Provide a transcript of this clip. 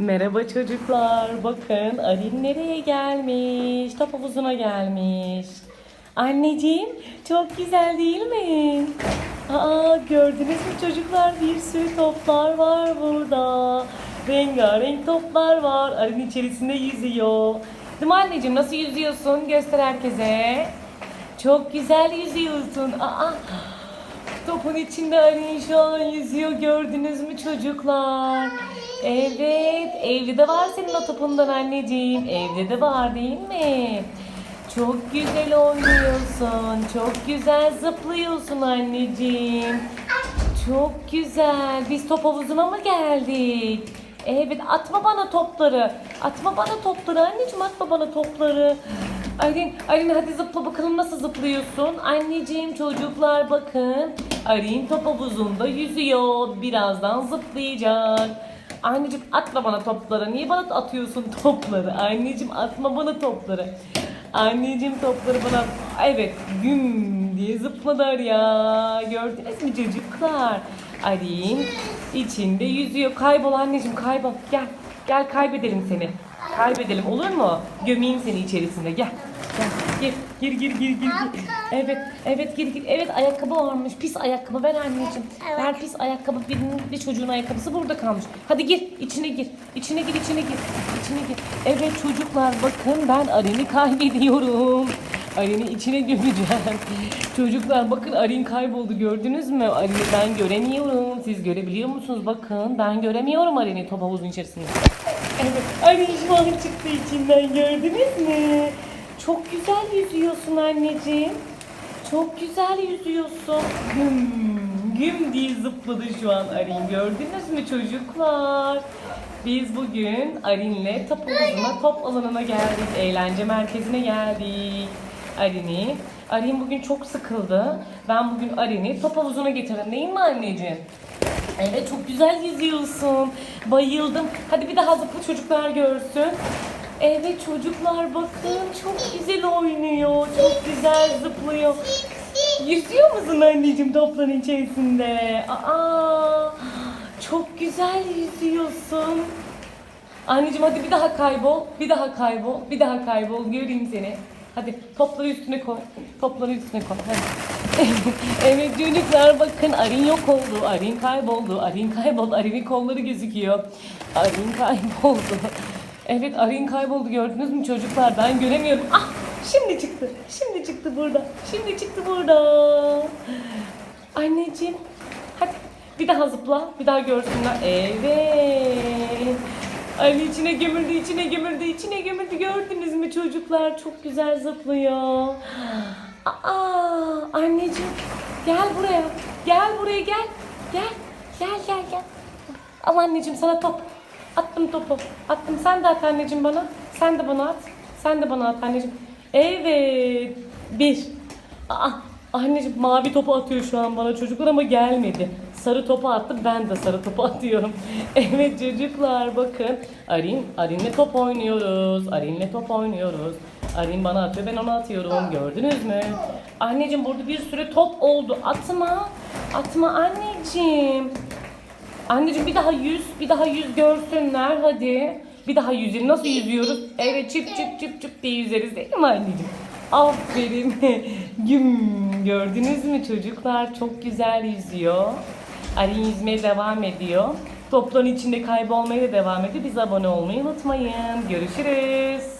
Merhaba çocuklar. Bakın Arin nereye gelmiş? Top havuzuna gelmiş. Anneciğim çok güzel değil mi? Aa gördünüz mü çocuklar bir sürü toplar var burada. Rengarenk toplar var. Arin içerisinde yüzüyor. Değil mi anneciğim nasıl yüzüyorsun? Göster herkese. Çok güzel yüzüyorsun. Aa Topun içinde Arin şu an yüzüyor gördünüz mü çocuklar? Evet, evde de var senin o topundan anneciğim. Evde de var değil mi? Çok güzel oynuyorsun. Çok güzel zıplıyorsun anneciğim. Çok güzel. Biz top havuzuna mı geldik? Evet, atma bana topları. Atma bana topları anneciğim, atma bana topları. Arin, Arin hadi zıpla bakalım nasıl zıplıyorsun? Anneciğim çocuklar bakın. Arin top havuzunda yüzüyor. Birazdan zıplayacak. Anneciğim atma bana topları. Niye bana atıyorsun topları? Anneciğim atma bana topları. Anneciğim topları bana... Evet güm diye zıpladılar ya. Gördünüz mü çocuklar? Arin içinde yüzüyor. Kaybol anneciğim kaybol. Gel. Gel kaybedelim seni. Kaybedelim olur mu? Gömeyim seni içerisinde. Gel. Gir gir gir gir gir. gir. Evet. Evet gir gir. Evet ayakkabı varmış. Pis ayakkabı ver anneciğim. Ver pis ayakkabı. Birinin bir çocuğun ayakkabısı burada kalmış. Hadi gir. içine gir. İçine gir içine gir. İçine gir. Evet çocuklar bakın ben Arin'i kaybediyorum. Arin'i içine gömeceğim. Çocuklar bakın Arin kayboldu gördünüz mü? Arin'i ben göremiyorum. Siz görebiliyor musunuz? Bakın ben göremiyorum Arin'i top havuzun içerisinde. Evet, Arin şu an çıktı içinden gördünüz mü? Çok güzel yüzüyorsun anneciğim. Çok güzel yüzüyorsun. Güm, güm diye zıpladı şu an Arin. Gördünüz mü çocuklar? Biz bugün Arin'le top havuzuna, top alanına geldik. Eğlence merkezine geldik. Arin'i. Arin bugün çok sıkıldı. Ben bugün Arin'i top havuzuna getirdim değil mi anneciğim? Evet çok güzel yüzüyorsun. Bayıldım. Hadi bir daha zıpla çocuklar görsün. Evet çocuklar bakın çok güzel oynuyor. Çok güzel zıplıyor. Yüzüyor musun anneciğim topların içerisinde? Aa, çok güzel yüzüyorsun. Anneciğim hadi bir daha kaybol. Bir daha kaybol. Bir daha kaybol. Göreyim seni. Hadi topları üstüne koy. Topları üstüne koy. Hadi. evet çocuklar bakın Arin yok oldu. Arin kayboldu. Arin kayboldu. Arin'in kolları gözüküyor. Arin kayboldu. Evet Arin kayboldu gördünüz mü çocuklar? Ben göremiyorum. Ah şimdi çıktı. Şimdi çıktı burada. Şimdi çıktı burada. Anneciğim hadi bir daha zıpla. Bir daha görsünler. Evet. Ali içine gömüldü, içine gömüldü, içine gömüldü. Gördünüz mü çocuklar? Çok güzel zıplıyor. Aa, anneciğim gel buraya. Gel buraya gel. Gel. Gel gel gel. Al anneciğim sana top. Attım topu. Attım. Sen de at anneciğim bana. Sen de bana at. Sen de bana at anneciğim. Evet. Bir. Aa, anneciğim mavi topu atıyor şu an bana çocuklar ama gelmedi. Sarı topu attı. Ben de sarı topu atıyorum. Evet çocuklar bakın. Arin, Arin'le top oynuyoruz. Arin'le top oynuyoruz. Arin bana atıyor ben ona atıyorum. Gördünüz mü? Anneciğim burada bir sürü top oldu. Atma. Atma anneciğim. Anneciğim bir daha yüz, bir daha yüz görsünler hadi. Bir daha yüzelim. Nasıl yüzüyoruz? Evet çıp çıp çıp çıp diye yüzeriz değil mi anneciğim? Aferin. Güm. Gördünüz mü çocuklar? Çok güzel yüzüyor. Arin yüzmeye devam ediyor. Topların içinde kaybolmaya devam ediyor. Biz abone olmayı unutmayın. Görüşürüz.